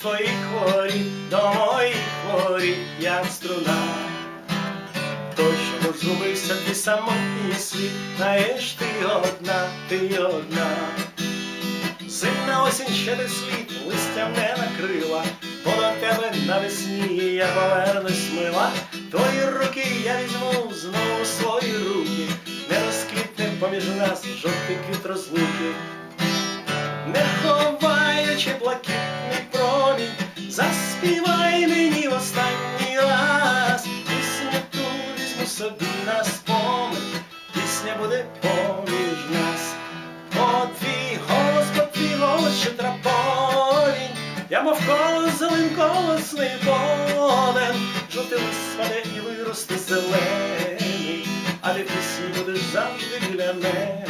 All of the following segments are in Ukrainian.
твої хворі, до моїх хворі, як струна. Той, що розгубився, ти самотній світ, знаєш, ти одна, ти одна. Зимна осінь ще не слід, листям не накрила, бо до тебе навесні я повернусь мила. Твої руки я візьму знову свої руки, не розквітне поміж нас жовтий квіт розлуки. Не ховаючи блакитний поміж нас. О, твій голос, твій голос ще я мов козелин колосний повен, жовтий лист спаде і виросте зелений, а ти пісні будеш завжди біля мене.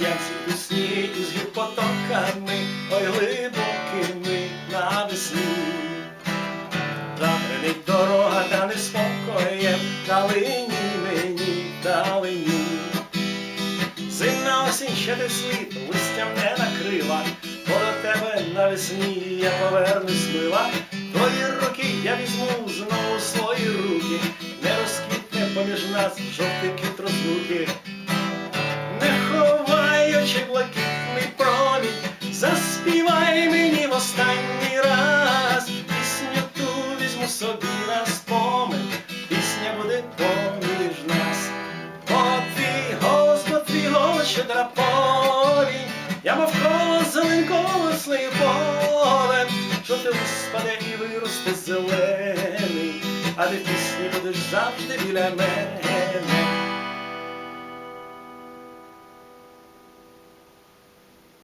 Я зійду сніг із гір потоками, ой глибокими навесні. Забринить дорога, та не спокоєм, далині мені, далині. Ще ти слід, листям не накрила, бо до тебе навесні я повернусь мила. Твої руки я візьму знову свої руки, не розквітне поміж нас жовтий кіт розлуки. Твій голос ще драпорі, я мав колосний полем, що ти спаде і виросте зелений, а ти пісні будеш завжди біля мене.